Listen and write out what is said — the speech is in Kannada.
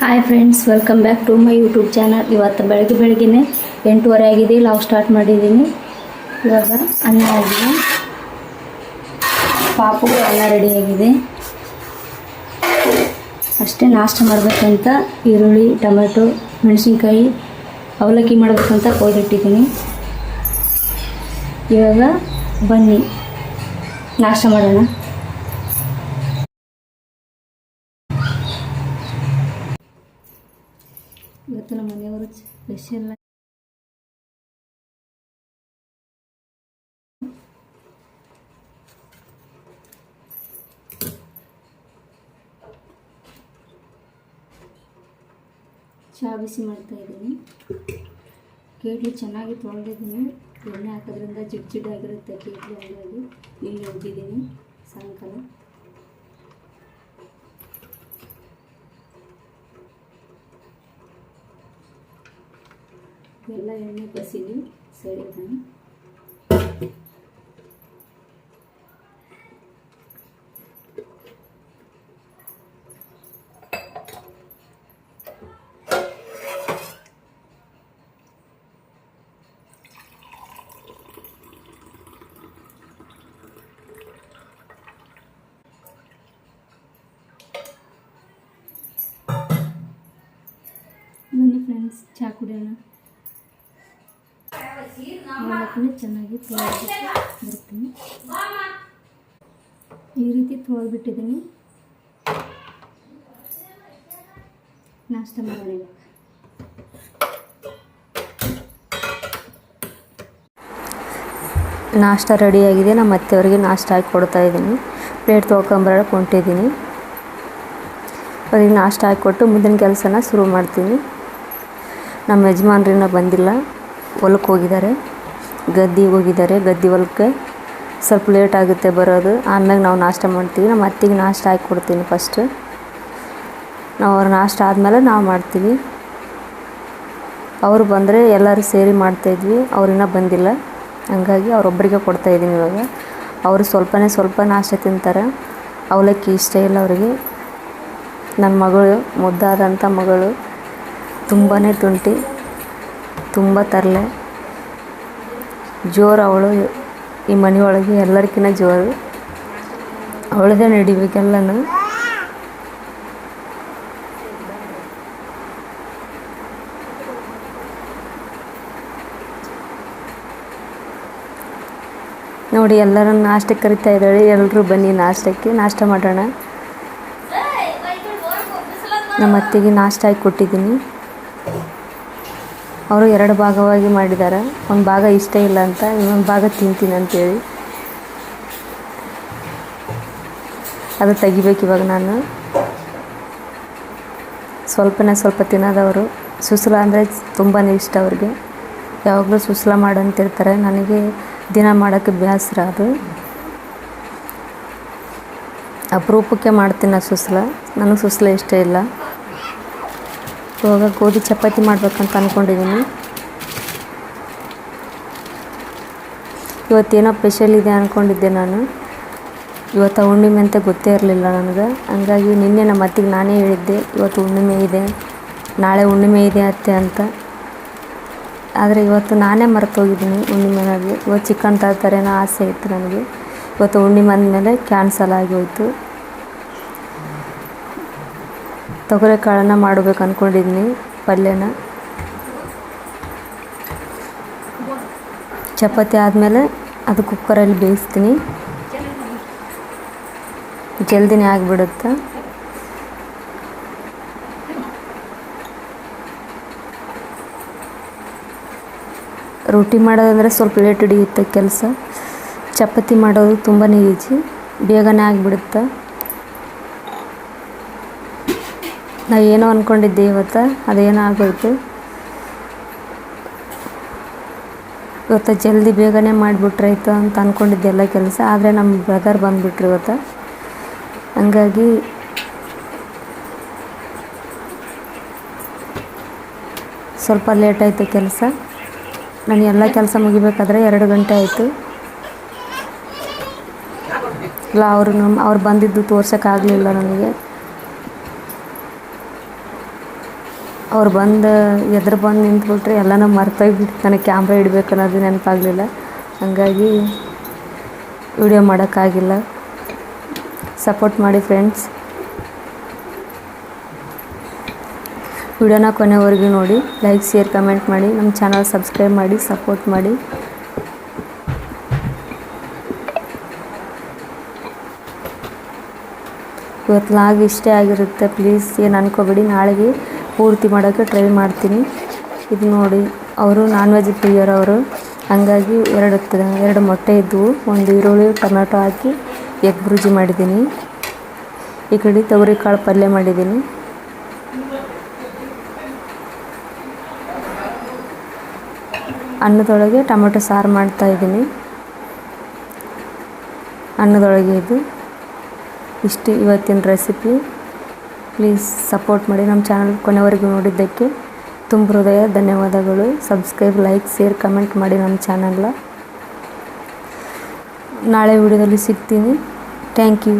Hi friends welcome back to my YouTube channel ಇವತ್ತು ಬೆಳಗ್ಗೆ ಬೆಳಗ್ಗೆನೆ ಎಂಟೂವರೆ ಆಗಿದೆ. ಲಾವ್ ಸ್ಟಾರ್ಟ್ ಮಾಡಿದ್ದೀನಿ. ಇವಾಗ ಅನ್ನ ಆಗಿದೆ. ಪಾಪು ಅನ್ನ ರೆಡಿಯಾಗಿದೆ ಅಷ್ಟೇ ನಾಷ್ಟ ಮಾಡಬೇಕಂತ ಈರುಳ್ಳಿ, ಟೊಮೆಟೊ, ಮೆಣಸಿನ್ಕಾಯಿ, ಅವಲಕ್ಕಿ ಮಾಡಬೇಕಂತ ಕೊಯ್ದಿಟ್ಟಿದ್ದೀನಿ ಇವಾಗ ಬನ್ನಿ. ನಾಷ್ಟ ಮಾಡೋಣ. ಇವತ್ತು ನಮ್ಮ ಮನೆಯವರು ಸ್ಪೆಷಲ್ ಚಹಾ ಬಿಸಿ ಮಾಡ್ತಾ ಇದ್ದೀನಿ. ಕೇಟ್ಲಿ ಚೆನ್ನಾಗಿ ತೊಳೆದಿದ್ದೀನಿ. ಎಣ್ಣೆ ಹಾಕೋದ್ರಿಂದ ಜಿಡ್ ಜಿಡ್ ಆಗಿರುತ್ತೆ ಕೇಟ್ಲಿ ಹಂಗಾಗಿ. ಇಲ್ಲಿ ಹೋಗಿದ್ದೀನಿ ಸಾಯಂಕಾಲ ಎಲ್ಲ ಎಣ್ಣೆ ಬಸಿಲಿ ಸೈಡಿಗೆ ಬನ್ನಿ ಫ್ರೆಂಡ್ಸ್ ಚಹಾ ಕುಡಿಯೋಣ ಅವಲಕ್ಕಿನ ಚೆನ್ನಾಗಿ ತೊಳೆದ್ಬಿಟ್ಟು ಬರ್ತೀನಿ ಈ ರೀತಿ ತೊಳೆದ್ಬಿಟ್ಟಿದ್ದೀನಿ. ನಾಷ್ಟ ಮಾಡೋಣ. ನಾಷ್ಟ ರೆಡಿಯಾಗಿದೆ ನಮ್ಮ ಅತ್ತೆಯವರಿಗೆ ನಾಷ್ಟ ಹಾಕಿ ಕೊಡ್ತಾ ಇದ್ದೀನಿ. ಪ್ಲೇಟ್ ತೊಳ್ಕೊಂಬರಕ್ಕೆ ಹೊಂಟಿದ್ದೀನಿ ಅವ್ರಿಗೆ ನಾಷ್ಟ ಹಾಕಿಕೊಟ್ಟು ಮುಂದಿನ ಕೆಲಸನ ಶುರು ಮಾಡ್ತೀನಿ. ನಮ್ಮ ಯಜಮಾನ್ರಿನ ಬಂದಿಲ್ಲ. ಹೊಲಕ್ಕೆ ಹೋಗಿದ್ದಾರೆ. ಗದ್ದಿಗೆ ಹೋಗಿದ್ದಾರೆ. ಗದ್ದೆ ಹೊಲಕ್ಕೆ ಸ್ವಲ್ಪ ಲೇಟ್ ಆಗುತ್ತೆ ಬರೋದು. ಆಮ್ಯಾಗ ನಾವು ನಾಷ್ಟ ಮಾಡ್ತೀವಿ. ನಮ್ಮ ಅತ್ತಿಗೆ ನಾಷ್ಟ ಹಾಕಿ ಕೊಡ್ತೀನಿ ಫಸ್ಟ್ ನಾವು ಅವ್ರ ನಾಷ್ಟ ಆದಮೇಲೆ ನಾವು ಮಾಡ್ತೀವಿ. ಅವರು ಬಂದರೆ ಎಲ್ಲರೂ ಸೇರಿ ಮಾಡ್ತಾಯಿದ್ವಿ ಅವ್ರಿನ್ನೂ ಬಂದಿಲ್ಲ. ಹಂಗಾಗಿ ಅವರೊಬ್ಬರಿಗೆ ಕೊಡ್ತಾಯಿದ್ದೀನಿ ಇವಾಗ. ಅವರು ಸ್ವಲ್ಪನೇ ಸ್ವಲ್ಪ ನಾಷ್ಟ ತಿಂತಾರೆ. ಅವಲಕ್ಕಿ ಇಷ್ಟ ಇಲ್ಲ ಅವರಿಗೆ. ನನ್ನ ಮಗಳು ಮುದ್ದಾದಂಥ ಮಗಳು ತುಂಬಾ ತುಂಟಿ. ತುಂಬ ತರಲೆ. ಜೋರು ಅವಳು, ಈ ಮನೆಯೊಳಗೆ ಎಲ್ಲರಿಗಿಂತ ಜೋರು. ಅವಳದೇ ನಡಿಬೇಕೆಲ್ಲನೂ? ನೋಡಿ, ಎಲ್ಲರನ್ನು ನಾಷ್ಟಕ್ಕೆ ಕರಿತಾ ಇದ್ದಾಳೆ. ಎಲ್ಲರೂ ಬನ್ನಿ ನಾಷ್ಟಕ್ಕೆ. ನಾಷ್ಟ ಮಾಡೋಣ. ನಮ್ಮ ಅತ್ತೆಗೆ ನಾಷ್ಟ ಹಾಕಿ ಕೊಟ್ಟಿದ್ದೀನಿ ಅವರು ಎರಡು ಭಾಗವಾಗಿ ಮಾಡಿದ್ದಾರೆ. ಒಂದು ಭಾಗ ಇಷ್ಟ ಇಲ್ಲ ಅಂತ, ಇನ್ನೊಂದು ಭಾಗ ತಿಂತೀನಿ ಅಂತೇಳಿ. ಅದು ತೆಗಿಬೇಕು ಇವಾಗ ನಾನು. ಸ್ವಲ್ಪನೇ ಸ್ವಲ್ಪ ತಿನ್ನೋದವರು. ಸುಸಲ ಅಂದರೆ ತುಂಬಾ ಇಷ್ಟ ಅವ್ರಿಗೆ. ಯಾವಾಗಲೂ ಸುಸ್ಲ ಮಾಡಂತಿರ್ತಾರೆ. ನನಗೆ ದಿನ ಮಾಡೋಕ್ಕೆ ಬೇಸರ ಅದು. ಅಪರೂಪಕ್ಕೆ ಮಾಡ್ತೀನಿ ಸುಸ್ಲ. ನನಗೆ ಸುಸಲ ಇಷ್ಟ ಇಲ್ಲ. ಇವಾಗ ಗೋಧಿ ಚಪಾತಿ ಮಾಡಬೇಕಂತ ಅಂದ್ಕೊಂಡಿದ್ದೀನಿ ಇವತ್ತೇನೋ ಸ್ಪೆಷಲ್ ಇದೆ ಅಂದ್ಕೊಂಡಿದ್ದೆ ನಾನು. ಇವತ್ತು ಹುಣ್ಣಿಮೆ ಅಂತ ಗೊತ್ತೇ ಇರಲಿಲ್ಲ ನನಗೆ. ಹಂಗಾಗಿ ನಿನ್ನೆ ನಮ್ಮ ಅತ್ತಿಗೆ ನಾನೇ ಹೇಳಿದ್ದೆ, ಇವತ್ತು ಹುಣ್ಣಿಮೆ ಇದೆ, ನಾಳೆ ಹುಣ್ಣಿಮೆ ಇದೆ ಅತ್ತೆ ಅಂತ. ಆದರೆ ಇವತ್ತು ನಾನೇ ಮರೆತೋಗಿದ್ದೀನಿ ಹುಣ್ಣಿಮೆನಾಗೆ ಇವತ್ತು ಚಿಕನ್ ತರ್ತಾರೇನೋ ಆಸೆ ಇತ್ತು ನನಗೆ. ಇವತ್ತು ಹುಣ್ಣಿಮೆ ಅಂದಮೇಲೆ ಕ್ಯಾನ್ಸಲ್ ಆಗಿ ಹೋಯಿತು. ತೊಗರೆ ಕಾಳನ್ನ ಮಾಡಬೇಕು ಅಂದ್ಕೊಂಡಿದ್ದೀನಿ ಪಲ್ಯನ. ಚಪಾತಿ ಆದಮೇಲೆ ಅದು ಕುಕ್ಕರಲ್ಲಿ ಬೇಯಿಸ್ತೀನಿ. ಜಲ್ದಿನೇ ಆಗಿಬಿಡುತ್ತೆ? ರೊಟ್ಟಿ ಮಾಡೋದಂದರೆ ಸ್ವಲ್ಪ ಲೇಟ್ ಹಿಡಿಯುತ್ತೆ ಕೆಲಸ. ಚಪಾತಿ ಮಾಡೋದು ತುಂಬಾ ಈಜಿ. ಬೇಗನೆ ಆಗಿಬಿಡುತ್ತೆ? ನಾ ಏನೋ ಅಂದ್ಕೊಂಡಿದ್ದೆ ಇವತ್ತು, ಅದೇನೋ ಆಗೋಯ್ತು. ಇವತ್ತು ಜಲ್ದಿ ಬೇಗನೆ ಮಾಡಿಬಿಟ್ರಾಯ್ತು ಅಂತ ಅಂದ್ಕೊಂಡಿದ್ದೆ ಎಲ್ಲ ಕೆಲಸ, ಆದರೆ ನಮ್ಮ ಬ್ರದರ್ ಬಂದುಬಿಟ್ರು ಇವತ್ತು. ಹಂಗಾಗಿ ಸ್ವಲ್ಪ ಲೇಟ್ ಆಯಿತು ಕೆಲಸ. ನಾನು ಎಲ್ಲ ಕೆಲಸ ಮುಗಿಬೇಕಾದ್ರೆ ಎರಡು ಗಂಟೆ ಆಯಿತು. ಇಲ್ಲ, ಅವರು ನಮ್ಮ ಅವ್ರು ಬಂದಿದ್ದು ತೋರ್ಸೋಕ್ಕಾಗಲಿಲ್ಲ ನನಗೆ. ಅವ್ರು ಬಂದು, ಎದುರು ಬಂದು ನಿಂತ್ಬಿಟ್ರೆ ಎಲ್ಲನೂ ಮರ್ತೋಗ್ಬಿಟ್ಟು ನನಗೆ ಕ್ಯಾಮ್ರ ಇಡಬೇಕು ಅನ್ನೋದು ನೆನಪಾಗಲಿಲ್ಲ. ಹಾಗಾಗಿ ವಿಡಿಯೋ ಮಾಡೋಕ್ಕಾಗಿಲ್ಲ. ಸಪೋರ್ಟ್ ಮಾಡಿ ಫ್ರೆಂಡ್ಸ್ ವಿಡಿಯೋನ ಕೊನೆವರೆಗೂ ನೋಡಿ ಲೈಕ್ ಶೇರ್ ಕಮೆಂಟ್ ಮಾಡಿ, ನಮ್ಮ ಚಾನಲ್ ಸಬ್ಸ್ಕ್ರೈಬ್ ಮಾಡಿ ಸಪೋರ್ಟ್ ಮಾಡಿ. ಇವತ್ತು ಲಾಗ್ ಇಷ್ಟೇ ಆಗಿರುತ್ತೆ. ಪ್ಲೀಸ್ ಏನು ಅನ್ಕೋಬೇಡಿ. ನಾಳೆಗೆ ಪೂರ್ತಿ ಮಾಡೋಕ್ಕೆ ಟ್ರೈ ಮಾಡ್ತೀನಿ. ಇದು ನೋಡಿ, ಅವರು ನಾನ್ ವೆಜ್ ಪ್ರಿಯರ್ ಅವರು ಹಾಗಾಗಿ ಎರಡು ಎರಡು ಮೊಟ್ಟೆ ಇದ್ದವು ಒಂದು ಈರುಳ್ಳಿ, ಟೊಮೆಟೊ ಹಾಕಿ ಎಗ್ ಬುರ್ಜಿ ಮಾಡಿದ್ದೀನಿ. ಈ ಕಡೆ ತೊಗರಿಕಾಳು ಪಲ್ಯ ಮಾಡಿದ್ದೀನಿ. ಅನ್ನದೊಳಗೆ ಟೊಮೆಟೊ ಸಾರು ಮಾಡ್ತಾಯಿದ್ದೀನಿ ಅನ್ನದೊಳಗೆ ಇದು. ಇಷ್ಟು ಇವತ್ತಿನ ರೆಸಿಪಿ ಪ್ಲೀಸ್ ಸಪೋರ್ಟ್ ಮಾಡಿ ನಮ್ಮ ಚಾನಲ್ ಕೊನೆವರೆಗೂ ನೋಡಿದ್ದಕ್ಕೆ ತುಂಬ ಹೃದಯ ಧನ್ಯವಾದಗಳು. ಸಬ್ಸ್ಕ್ರೈಬ್ ಲೈಕ್ ಶೇರ್ ಕಮೆಂಟ್ ಮಾಡಿ ನಮ್ಮ ಚಾನಲ್ನ ನಾಳೆ ವಿಡಿಯೋದಲ್ಲಿ ಸಿಗ್ತೀನಿ. Thank you